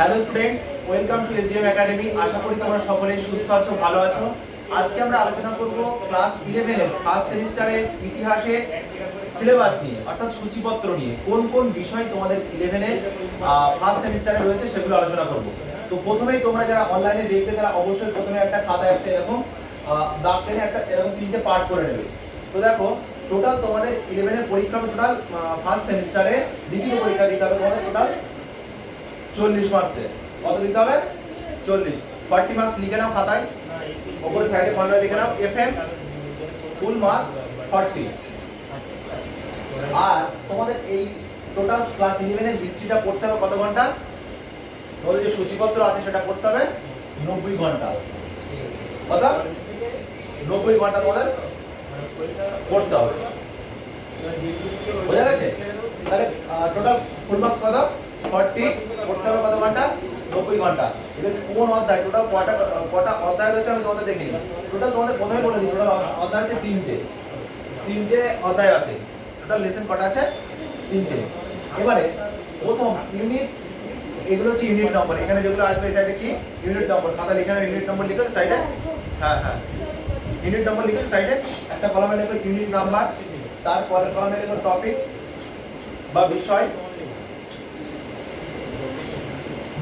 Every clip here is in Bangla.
Hello students welcome to SDM academy আশা করি তোমরা সকলেই সুস্থ আছো, ভালো আছো। আজকে আমরা আলোচনা করব ক্লাস ইলেভেনের ফার্স্ট সেমিস্টারের ইতিহাসের সিলেবাস নিয়ে, অর্থাৎ সূচিপত্র নিয়ে। কোন কোন বিষয় তোমাদের ইলেভেনের ফার্স্ট সেমিস্টারে রয়েছে সেগুলো আলোচনা করব। তো প্রথমেই তোমরা যারা অনলাইনে দেখবে, তারা অবশ্যই প্রথমে একটা খাতায় একটা এরকম দাগ টেনে একটা এরকম তিনটে পার্ট করে নেবে। তো দেখো টোটাল তোমাদের ইলেভেনের পরীক্ষা টোটাল ফার্স্ট সেমিস্টারে লিখিত পরীক্ষা দিতে হবে তোমাদের টোটাল চল্লিশ মার্কসে কত দিতে হবে? চল্লিশ। ফর্টি মার্কস লিখে নাও খাতায়। ওপরে সাইডে কর্নার লিখে নাও F M full marks forty আর তোমাদের এই টোটাল ক্লাস ইলেভেনের হিস্ট্রিটা পড়তে হবে কত ঘণ্টা? তোমাদের যে সূচিপত্র আছে সেটা পড়তে হবে নব্বই ঘণ্টা। কত? নব্বই ঘণ্টা তোমাদের পড়তে হবে। বোঝা গেছে? তাহলে টোটাল ফুল মার্কস কত? ফর্টি পড়তে হবে কত ঘণ্টা? নব্বই ঘণ্টা। এবার কোন অধ্যায়? টোটাল কটা কটা অধ্যায় রয়েছে আমি তোমাদের দেখিনি। টোটাল তোমাদের প্রথমে বলে দিই টোটাল অধ্যায় আছে তিনটে। তিনটে অধ্যায় আছে। টোটাল লেসন কটা আছে? তিনটে। এবারে প্রথম ইউনিট এগুলো হচ্ছে ইউনিট নম্বর এখানে যেগুলো আসবে সাইডে কি? ইউনিট নম্বর খাতা লিখে নাও ইউনিট নম্বর লিখে সাইডে হ্যাঁ হ্যাঁ। ইউনিট নম্বর লিখে সাইডে একটা কলামে লিখো ইউনিট নাম্বার তারপরের কলামে লিখো টপিকস বা বিষয়।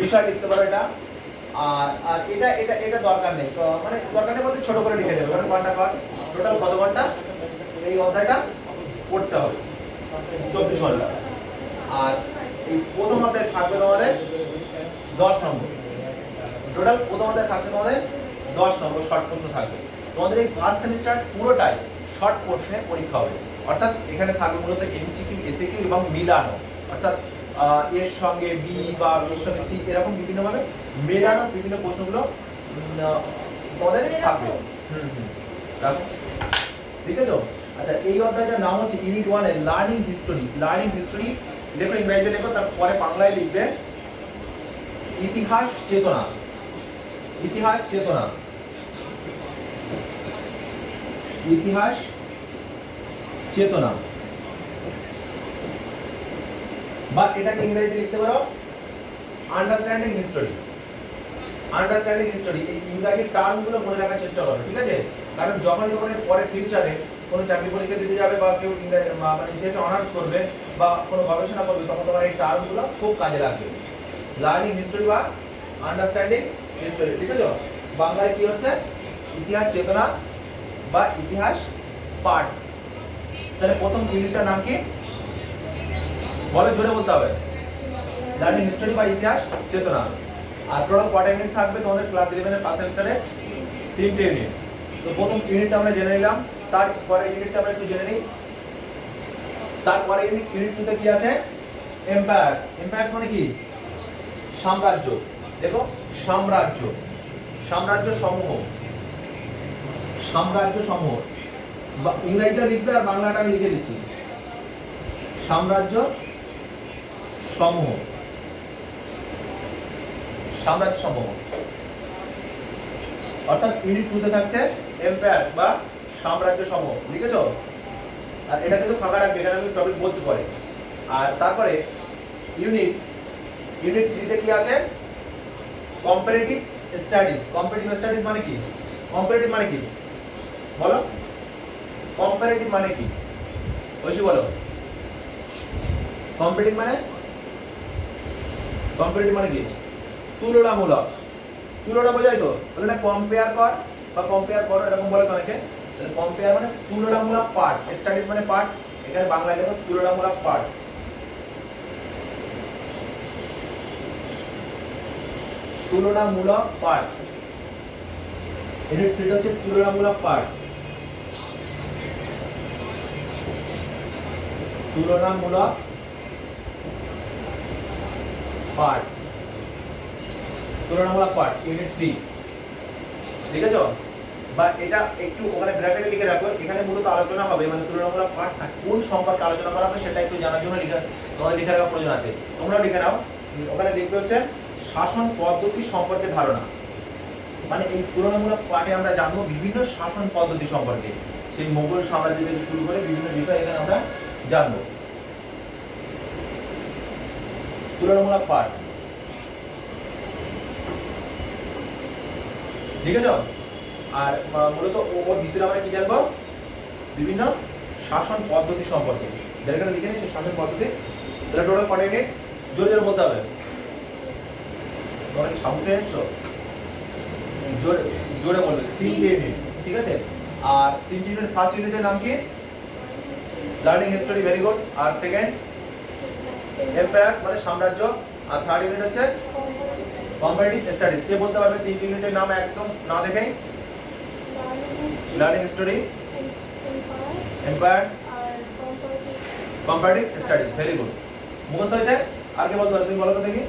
বিষয় লিখতে পারো এটা। আর আর এটা এটা এটা দরকার নেই। মানে দরকার নেই বলতে ছোট করে লিখে দেবে। মানে ঘণ্টা কর টোটাল কত ঘণ্টা? এই অধ্যায়টা পড়তে হবে। চব্বিশ ঘণ্টা। আর এই প্রথম অধ্যায় থাকবে তোমাদের দশ নম্বর। টোটাল প্রথম অধ্যায় থাকছে তোমাদের দশ নম্বর শর্ট প্রশ্ন থাকবে। তোমাদের এই ফার্স্ট সেমিস্টার পুরোটাই শর্ট প্রশ্নে পরীক্ষা হবে। অর্থাৎ এখানে থাকবে মূলত এমসিকিউ এসিকিউ এবং মিলানো। অর্থাৎ এর সঙ্গে বি বা এর সঙ্গে সি এরকম বিভিন্নভাবে মেলানো বিভিন্ন প্রশ্নগুলো তোমাদের থাকবে। ঠিক আছে? আচ্ছা এই অধ্যায়টার নাম হচ্ছে ইউনিট ওয়ানের লার্নিং হিস্টোরি লার্নিং হিস্টোরি লেখো ইংরেজিতে লেখো তারপরে বাংলায় লিখবে ইতিহাস চেতনা। ইতিহাস চেতনা। ইতিহাস চেতনা। বা এটাকে ইংরেজিতে লিখতে পারো আন্ডারস্ট্যান্ডিং হিস্টোরি আন্ডারস্ট্যান্ডিং হিস্টোরি এই ইংরাজি টার্মগুলো মনে রাখার চেষ্টা করো, ঠিক আছে? কারণ যখনই তখন পরে ফিউচারে কোনো চাকরি পরীক্ষা দিতে যাবে বা কেউ ইংরেজি মানে ইতিহাসে অনার্স করবে বা কোনো গবেষণা করবে, তখন তোমার এই টার্মগুলো খুব কাজে লাগবে। লার্নিং হিস্টোরি বা আন্ডারস্ট্যান্ডিং হিস্টোরি ঠিক আছে? বাংলায় কি হচ্ছে? ইতিহাস চেতনা বা ইতিহাস পাঠ। তাহলে প্রথম ইউনিটটার নাম কি? বলো জোরে বলতে হবে। লার্নিং হিস্টোরি বা ইতিহাস, চেতনা। আর টোটাল কটা ইউনিট থাকবে তোমাদের ক্লাস ইলেভেনের ফার্স্ট সেমিস্টারে তিনটে ইউনিট তো প্রথম ইউনিটটা আমরা জেনে নিলাম তারপরে ইউনিটটা আমরা একটু জেনে নিই। তারপরে ইউনিট ইউনিট টুতে কি আছে? এম্পায়ার্স এম্পায়ার্স মানে কি? সাম্রাজ্য। দেখো, সাম্রাজ্য। সাম্রাজ্য সমূহ। সাম্রাজ্য সমূহ। ইংরেজিটা লিখবে আর বাংলাটা আমি লিখে দিচ্ছি। সাম্রাজ্য সমূহ, সাম্রাজ্য সমূহ। অর্থাৎ ইউনিট টুতে থাকছে এম্পায়ার্স বা সাম্রাজ্য সমূহ লিখেছো আর এটা কিন্তু ফাঁকা রাখবে, এখানে আমি টপিক বলছি পরে। আর তারপরে ইউনিট ইউনিট থ্রিতে কি আছে? কম্পারেটিভ স্টাডিজ কম্পারেটিভ স্টাডিজ মানে কি? কম্পারেটিভ মানে কি? বলো। কম্পারেটিভ মানে কি? ঐশী বলো। কম্পারেটিভ মানে? কম্পারেটিভ মানে কি? তুলনামূলক। তুলনা বোঝাই তো? বলে না কম্পেয়ার কর বা কম্পেয়ার করো, এরকম বলে তো অনেকে। তাহলে কম্পেয়ার মানে তুলনামূলক পাঠ স্টাডিজ মানে পার্ট এখানে বাংলায় লেখো তুলনামূলক পার্ট তুলনামূলক পাঠ ইউনিট থ্রিটা হচ্ছে তুলনামূলক পাঠ তুলনামূলক পাঠ তুলনামূলক পাঠ ইউনিট থ্রি দেখেছ? বা এটা একটু ওখানে ব্র্যাকেটে লিখে রাখো, এখানে মূলত আলোচনা হবে মানে তুলনামূলক পাঠ কোন সম্পর্কে আলোচনা করা হবে সেটা একটু জানার জন্য লিখে তোমাদের লিখে রাখা প্রয়োজন আছে। তোমরাও লিখে নাও। ওখানে লিখবে হচ্ছে, শাসন পদ্ধতি সম্পর্কে ধারণা। মানে এই তুলনামূলক পাঠে আমরা জানব বিভিন্ন শাসন পদ্ধতি সম্পর্কে। সেই মোগল সাম্রাজ্য থেকে শুরু করে বিভিন্ন বিষয় এখানে আমরা জানব। তুলনামূলক পার্ট ঠিক আছে আর মূলত ওর ভিতরে আমরা কি জানব? বিভিন্ন শাসন পদ্ধতি সম্পর্কে। জায়গাটা লিখে নিই শাসন পদ্ধতি তাহলে ওটা কটা জোরে জোরে বলতে হবে। তোমরা কি সামনে এসছো জোরে জোরে বলবে। তিনটে ইউনিট ঠিক আছে? আর তিনটে ইউনিট ফার্স্ট ইউনিটের নাম কি? লার্নিং হিস্টোরি ভেরি গুড আর সেকেন্ড এম্পায়ার্স মানে সাম্রাজ্য, আর থার্ড ইউনিট হচ্ছে কম্পারেটিভ স্টাডিজ কে বলতে পারবে? তিনটে ইউনিটের নাম একদম না দেখেই। Learning history empires comparative studies very good মুখস্থ হয়েছে? আর কে বলতে পারবে? তুমি বলো তো দেখি।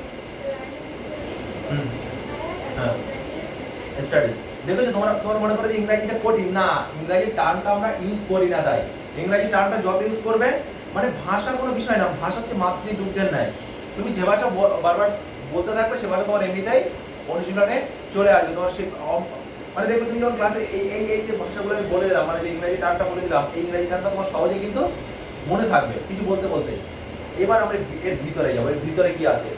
হুম। হ্যাঁ। স্টাডিজ দেখেছ? তোমরা তোমরা মনে করো যে ইংরাজিটা কঠিন? না ইংরাজি টার্মটা আমরা ইউজ করি না তাই। ইংরাজি টার্মটা যত ইউজ করবে মানে ভাষা কোনো বিষয় না, ভাষা হচ্ছে মাতৃ দুগ্ধের ন্যায়। তুমি যে ভাষা বারবার বলতে থাকবে, সে ভাষা তোমার এমনিতেই অনুশীলনে চলে আসবে, তোমার সে মানে দেখবে তুমি যখন ক্লাসে এই এই এই যে ভাষাগুলো আমি বলে দিলাম মানে যে ইংরাজি টার্মটা বলে দিলাম, এই ইংরাজি টার্মটা তোমার সহজে কিন্তু মনে থাকবে, কিছু বলতে বলতে। এবার আমরা এর ভিতরে যাব, এর ভিতরে কি আছে?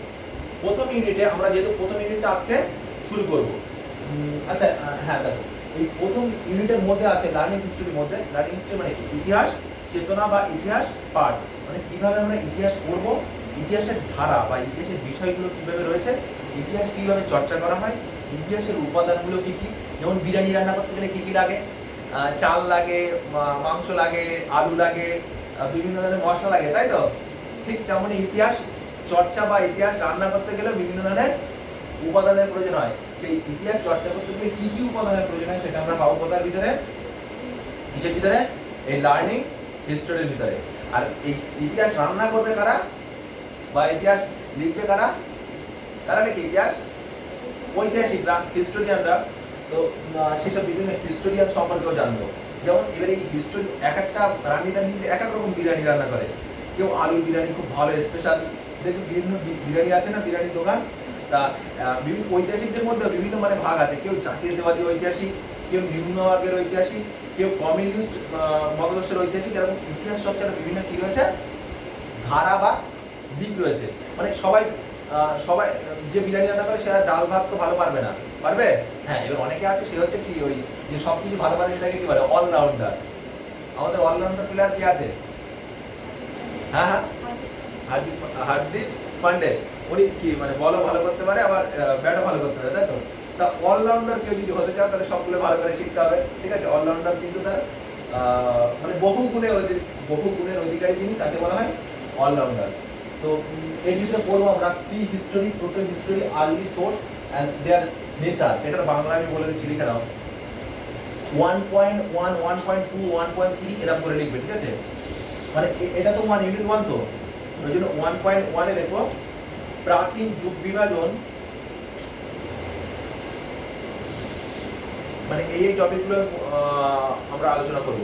প্রথম ইউনিটে আমরা যেহেতু প্রথম ইউনিটটা আজকে শুরু করব। আচ্ছা হ্যাঁ দেখো, এই প্রথম ইউনিটের মধ্যে আছে লার্নিং হিস্ট্রির মধ্যে লার্নিং হিস্ট্রি মানে কি? ইতিহাস চেতনা বা ইতিহাস পাঠ। মানে কীভাবে আমরা ইতিহাস পড়ব, ইতিহাসের ধারা বা ইতিহাসের বিষয়গুলো কীভাবে রয়েছে, ইতিহাস কীভাবে চর্চা করা হয়, ইতিহাসের উপাদানগুলো কি কি, যেমন বিরিয়ানি রান্না করতে গেলে কি কি লাগে চাল লাগে মাংস লাগে, আলু লাগে বিভিন্ন ধরনের মশলা লাগে, তাই তো? ঠিক তেমনই ইতিহাস চর্চা বা ইতিহাস রান্না করতে গেলে বিভিন্ন ধরনের উপাদানের প্রয়োজন হয়। সেই ইতিহাস চর্চা করতে গেলে কি কি উপাদানের প্রয়োজন হয় সেটা আমরা পাবো কোথার ভিতরে? কিসের ভিতরে? এই লার্নিং হিস্টোরির ভিতরে আর এই ইতিহাস রান্না করবে কারা? বা ইতিহাস লিখবে কারা? কারা নাকি ইতিহাস? ঐতিহাসিকরা হিস্টোরিয়ানরা তো সেসব বিভিন্ন হিস্টোরিয়ান সম্পর্কেও জানব। যেমন এবার এই হিস্টোরি এক একটা রান্নিদার কিন্তু এক এক রকম বিরিয়ানি রান্না করে। কেউ আলুর বিরিয়ানি খুব ভালো স্পেশাল দেখুন, বিভিন্ন বিরিয়ানি আছে না বিরিয়ানির দোকান? তা বিভিন্ন ঐতিহাসিকদের মধ্যে বিভিন্ন মানে ভাগ আছে। কেউ জাতীয় জাতীয়তাবাদী ঐতিহাসিক কেউ নিম্নবর্গের ঐতিহাসিক, কেউ কমিউনিস্ট মতাদর্শের ঐতিহাসিক, এরকম ইতিহাস চর্চার বিভিন্ন কি রয়েছে? ধারা বা দিক রয়েছে। মানে সবাই সবাই, যে বিরিয়ানি রান্না করে সে আর ডাল ভাত তো ভালো পারবে না। পারবে? হ্যাঁ এবার অনেকে আছে, সে হচ্ছে কি ওই যে সব কিছু ভালো পারে সেটাকে কি বলে? অলরাউন্ডার আমাদের অলরাউন্ডার প্লেয়ার কি আছে? হ্যাঁ হ্যাঁ। হার্দিক হার্দিক পান্ডে। উনি কি মানে বলও ভালো করতে পারে, আবার ব্যাটও ভালো করতে পারে, তাই তো? তা অলরাউন্ডার কেউ যদি হতে চাও তাহলে সবগুলো ভালো করে শিখতে হবে। ঠিক আছে? অলরাউন্ডার কিন্তু তার মানে বহু গুণে অধি- বহু গুণের অধিকারী যিনি, তাকে বলা হয় অলরাউন্ডার তো এই ভিতরে পড়ব আমরা pre history proto history early source and their nature এটার বাংলা আমি বলে দিচ্ছি, লিখে নাও। One point one one point two one point three এরকম করে লিখবে, ঠিক আছে? মানে এটা তো ওয়ান ইউনিট ওয়ান তো। ওই জন্য ওয়ান পয়েন্ট ওয়ানে দেখো প্রাচীন যুগ বিভাজন মানে এই এই টপিকগুলো আমরা আলোচনা করব।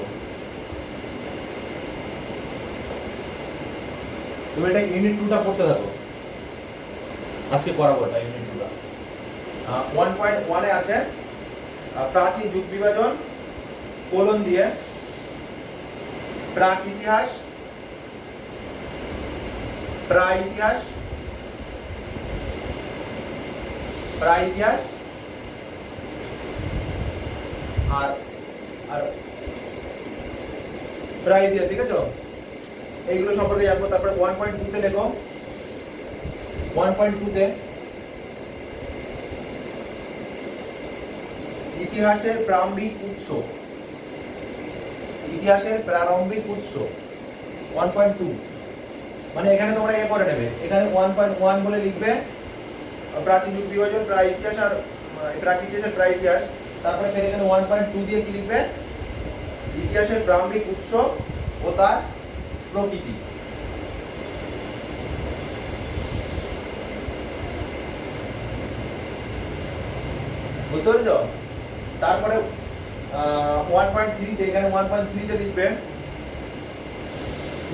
তুমি এটা ইউনিট টুটা পড়তে থাকো। আজকে করাবো এটা ইউনিট টুটা ওয়ান পয়েন্ট ওয়ানে আছে প্রাচীন যুগ বিভাজন কোলন দিয়ে প্রাক ইতিহাস, প্রায় ইতিহাস প্রায় ইতিহাস আর আর ইতিহাস ঠিক আছে? এইগুলো সম্পর্কে জানব, তারপরে ওয়ান পয়েন্ট টুতে লেখো ওয়ান পয়েন্ট টুতে ইতিহাসের প্রারম্ভিক উৎস। ইতিহাসের প্রারম্ভিক উৎস ওয়ান পয়েন্ট টু মানে এখানে তোমরা এ করে নেবে। এখানে ওয়ান পয়েন্ট ওয়ান বলে লিখবে, প্রাচীন যুগ বিভাজন, প্রায় ইতিহাস আর প্রাক ইতিহাসের প্রায় ইতিহাস। তারপরে এখানে ওয়ান পয়েন্ট টু দিয়ে কি লিখবে? ইতিহাসের প্রারম্ভিক উৎস ও তার প্রকৃতি। বুঝতে পেরেছ? তারপরে ওয়ান পয়েন্ট থ্রিতে এখানে ওয়ান পয়েন্ট থ্রিতে লিখবেন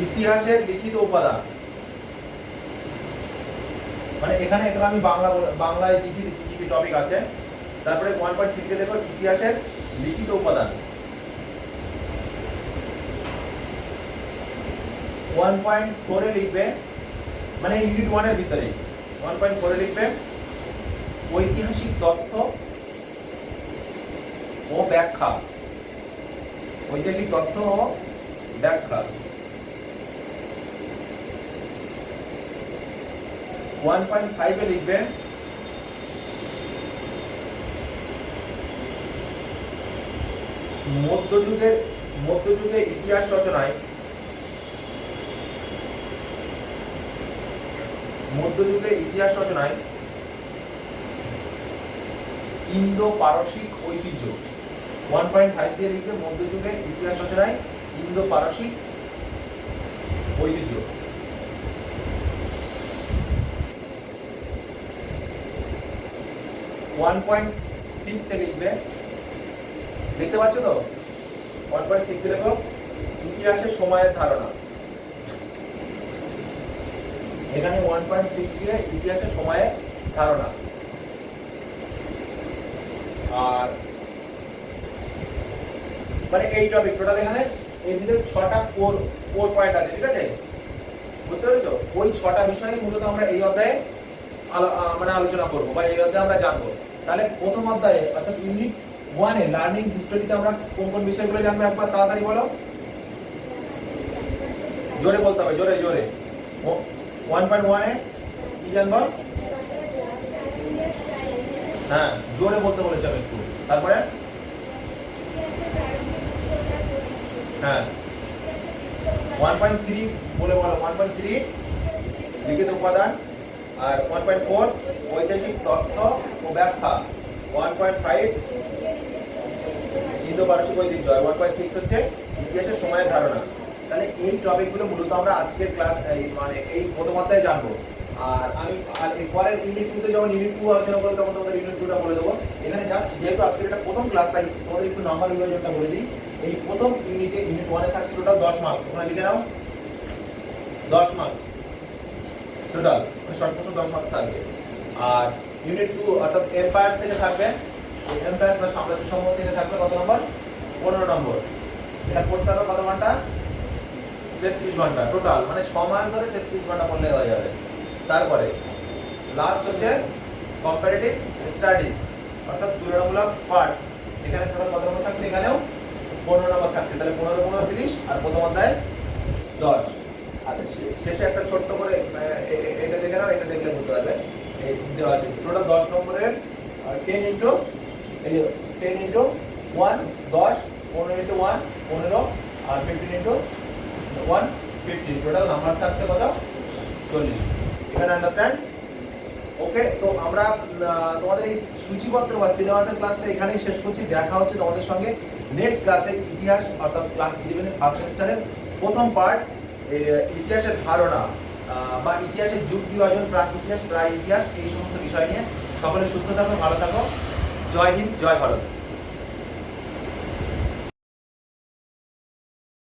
ইতিহাসের লিখিত উপাদান। মানে এখানে এটা আমি বাংলা বাংলায় লিখে দিচ্ছি, কি কি টপিক আছে? তারপরে ওয়ান পয়েন্ট থ্রিতে দেখো, ইতিহাসের লিখিত উপাদান। ওয়ান পয়েন্ট ফোরে লিখবে মানে ইউনিট ওয়ানের ভিতরে। ওয়ান পয়েন্ট ফোরে লিখবে, ঐতিহাসিক তথ্য ও ব্যাখ্যা। ঐতিহাসিক তথ্য ও ব্যাখ্যা। ওয়ান পয়েন্ট ফাইভে লিখবে মধ্যযুগের মধ্যযুগে ইতিহাস রচনায় মধ্যযুগে ইতিহাস রচনায় ইন্দো পারসিক ঐতিহ্য। ওয়ান পয়েন্ট ফাইভ দিয়ে লিখবে মধ্যযুগে ইতিহাস রচনায় ইন্দো পারসিক ঐতিহ্য ওয়ান পয়েন্ট সিক্সে লিখবে দেখতে পাচ্ছ তো? ওয়ান পয়েন্ট সিক্সে লেখো ইতিহাসের সময়ের ধারণা? এখানে ওয়ান পয়েন্ট সিক্স দিয়ে ইতিহাসের সময়ের ধারণা? আর মানে এই টপিক টোটাল এখানে এর ভিতরে ছটা কোর কোর পয়েন্ট আছে, ঠিক আছে? বুঝতে পেরেছ? ওই ছটা বিষয় মূলত আমরা এই অধ্যায়ে মানে আলোচনা করব বা এই অধ্যায়ে আমরা জানব। তাহলে প্রথম অধ্যায়ে অর্থাৎ ইউনিট ওয়ানে লার্নিং হিস্টোরিতে আমরা কোন কোন বিষয়গুলো জানব একবার তাড়াতাড়ি বলো? জোরে বলতে হবে, জোরে জোরে। ওয়ান পয়েন্ট ওয়ানে কি জানব? হ্যাঁ জোরে বলতে বলেছি আমি একটু। তারপরে? হ্যাঁ। ওয়ান পয়েন্ট থ্রি বলে বলো ওয়ান পয়েন্ট থ্রি লিখিত উপাদান। আর ওয়ান পয়েন্ট ফোর ঐতিহাসিক তথ্য ও ব্যাখ্যা। ওয়ান পয়েন্ট ফাইভ ইন্দো পারসিক ঐতিহ্য আর ওয়ান পয়েন্ট সিক্স হচ্ছে ইতিহাসের সময়ের ধারণা। তাহলে এই টপিকগুলো মূলত আমরা আজকের ক্লাস মানে এই প্রথম অধ্যায়ে জানব। আর আমি, আর পরের ইউনিট টুতে যখন ইউনিট টু আলোচনা করব তখন তোমাদের ইউনিট টুটা বলে দেবো। এখানে জাস্ট যেহেতু আজকের এটা প্রথম ক্লাস তাই তোমাদের একটু নাম্বার বিভাজনটা বলে দিই। এই প্রথম ইউনিটে ইউনিট ওয়ানে থাকছে টোটাল দশ মার্কস ওখানে লিখে নাও। দশ মার্কস টোটাল শর্ট কোশ্চেন দশ মার্কস থাকবে। আর ইউনিট টু অর্থাৎ এম্পায়ার্স থেকে থাকবে এম্পায়ার্স বা সাম্রাজ্য সমূহ থেকে থাকবে, কত নম্বর? পনেরো নম্বর। এটা পড়তে হবে কত ঘণ্টা? তেত্রিশ ঘণ্টা টোটাল মানে ছ মাস ধরে তেত্রিশ ঘণ্টা পড়লে হয়ে যাবে। তারপরে লাস্ট হচ্ছে কম্পারেটিভ স্টাডিজ অর্থাৎ তুলনামূলক পার্ট এখানে টোটাল কত নম্বর থাকছে? এখানেও পনেরো নম্বর থাকছে। তাহলে পনেরো পনেরো, তিরিশ আর প্রথম অধ্যায় দশ। আর শেষে একটা ছোট্ট করে এটা দেখে নাও, এটা দেখলে বুঝতে পারবে। দেওয়া আছে। টোটাল দশ নম্বরের টেন ইন্টু এই টেন ইন্টু ওয়ান দশ, পনেরো ইন্টু ওয়ান পনেরো, আর fifteen into one fifteen total number থাকছে কত? চল্লিশ। আন্ডারস্ট্যান্ড ওকে তো আমরা তোমাদের এই সূচিপত্র বা সিলেবাসের ক্লাসটা এখানেই শেষ করছি। দেখা হচ্ছে তোমাদের সঙ্গে নেক্সট ক্লাসে ইতিহাস, অর্থাৎ ক্লাস ইলেভেনের ফার্স্ট সেমিস্টারের প্রথম পার্ট ইতিহাসের ধারণা বা ইতিহাসের যুগ বিভাজন প্রাক, ইতিহাস, প্রায়, ইতিহাস, এই সমস্ত বিষয় নিয়ে। সকলে সুস্থ থাকো, ভালো থাকো। জয় হিন্দ জয় ভারত।